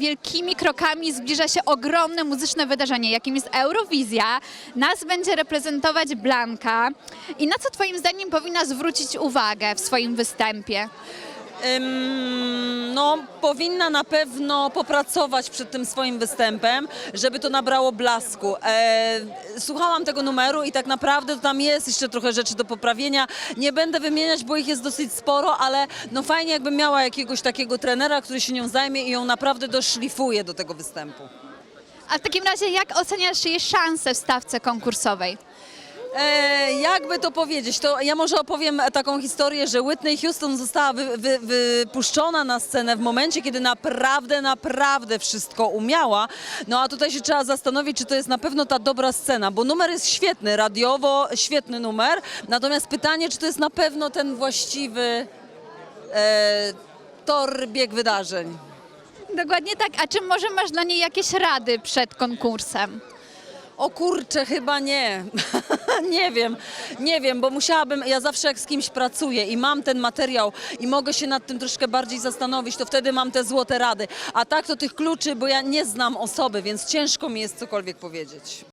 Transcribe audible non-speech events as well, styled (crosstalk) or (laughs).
Wielkimi krokami zbliża się ogromne muzyczne wydarzenie, jakim jest Eurowizja. Nas będzie reprezentować Blanka. I na co Twoim zdaniem powinna zwrócić uwagę w swoim występie? No, powinna na pewno popracować przed tym swoim występem, żeby to nabrało blasku. E, słuchałam tego numeru i tak naprawdę tam jest jeszcze trochę rzeczy do poprawienia. Nie będę wymieniać, bo ich jest dosyć sporo, ale no fajnie jakby miała jakiegoś takiego trenera, który się nią zajmie i ją naprawdę doszlifuje do tego występu. A w takim razie jak oceniasz jej szanse w stawce konkursowej? E, jakby to powiedzieć, to ja może opowiem taką historię, że Whitney Houston została wy, wy, wypuszczona na scenę w momencie, kiedy naprawdę, naprawdę wszystko umiała. No a tutaj się trzeba zastanowić, czy to jest na pewno ta dobra scena, bo numer jest świetny, radiowo świetny numer, natomiast pytanie, czy to jest na pewno ten właściwy e, tor, bieg wydarzeń. Dokładnie tak. A czy może masz dla niej jakieś rady przed konkursem? O kurczę, chyba nie. (laughs) (laughs) nie wiem, nie wiem, bo musiałabym, ja zawsze jak z kimś pracuję i mam ten materiał i mogę się nad tym troszkę bardziej zastanowić, to wtedy mam te złote rady. A tak to tych kluczy, bo ja nie znam osoby, więc ciężko mi jest cokolwiek powiedzieć.